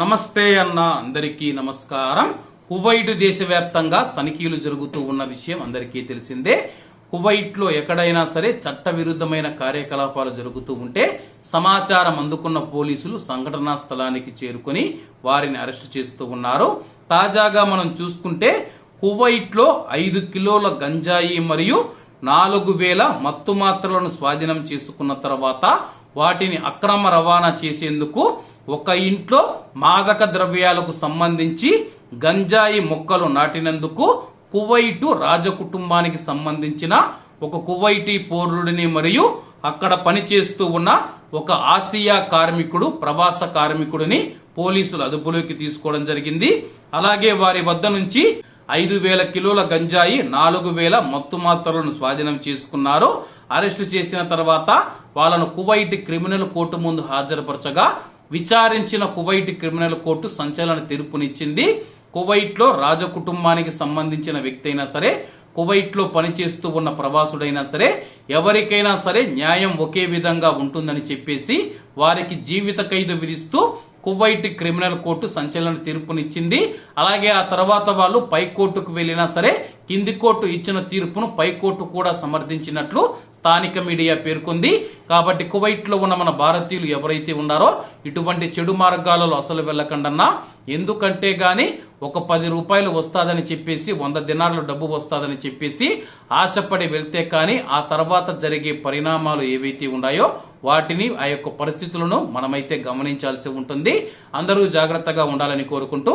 నమస్తే అన్న అందరికీ నమస్కారం. కువైట్ దేశవ్యాప్తంగా తనిఖీలు జరుగుతూ ఉన్న విషయం అందరికీ తెలిసిందే. కువైట్లో ఎక్కడైనా సరే చట్టవిరుద్ధమైన కార్యకలాపాలు జరుగుతూ ఉంటే సమాచారం అందుకున్న పోలీసులు సంఘటనా స్థలానికి చేరుకొని వారిని అరెస్టు చేస్తూ ఉన్నారు. తాజాగా మనం చూసుకుంటే కువైట్లో ఐదు కిలోల గంజాయి మరియు నాలుగు వేల మత్తు మాత్రలను స్వాధీనం చేసుకున్న తర్వాత వాటిని అక్రమ రవాణా చేసేందుకు ఒక ఇంట్లో మాదక ద్రవ్యాలకు సంబంధించి గంజాయి మొక్కలు నాటినందుకు కువైటు రాజకుటుంబానికి సంబంధించిన ఒక కువైటీ పౌరుడిని మరియు అక్కడ పనిచేస్తూ ఉన్న ఒక ఆసియా కార్మికుడు ప్రవాస కార్మికుడిని పోలీసులు అదుపులోకి తీసుకోవడం జరిగింది. అలాగే వారి వద్ద నుంచి ఐదు వేల కిలోల గంజాయి నాలుగు వేల మత్తు మాత్రలను స్వాధీనం చేసుకున్నారు. అరెస్టు చేసిన తర్వాత వాళ్ళను కువైట్ క్రిమినల్ కోర్టు ముందు హాజరుపరచగా విచారించిన కువైట్ క్రిమినల్ కోర్టు సంచలన తీర్పునిచ్చింది. కువైట్లో రాజకుటుంబానికి సంబంధించిన వ్యక్తి అయినా సరే కువైట్లో పనిచేస్తూ ఉన్న ప్రవాసుడైనా సరే ఎవరికైనా సరే న్యాయం ఒకే విధంగా ఉంటుందని చెప్పేసి వారికి జీవిత ఖైదు విధిస్తూ కువైట్ క్రిమినల్ కోర్టు సంచలన తీర్పునిచ్చింది. అలాగే ఆ తర్వాత వాళ్ళు పై కోర్టుకు వెళ్ళినా సరే కింది కోర్టు ఇచ్చిన తీర్పును పై కోర్టు కూడా సమర్థించినట్లు స్థానిక మీడియా పేర్కొంది. కాబట్టి కువైట్లో ఉన్న మన భారతీయులు ఎవరైతే ఉన్నారో ఇటువంటి చెడు మార్గాలలో అసలు వెళ్ళకండన్నా. ఎందుకంటే గాని ఒక పది రూపాయలు వస్తాదని చెప్పేసి వంద దినార్లు డబ్బు వస్తాదని చెప్పేసి ఆశపడి వెళ్తే కానీ ఆ తర్వాత జరిగే పరిణామాలు ఏవైతే ఉన్నాయో వాటిని ఆ యొక్క పరిస్థితులను మనమైతే గమనించాల్సి ఉంటుంది. అందరూ జాగ్రత్తగా ఉండాలని కోరుకుంటూ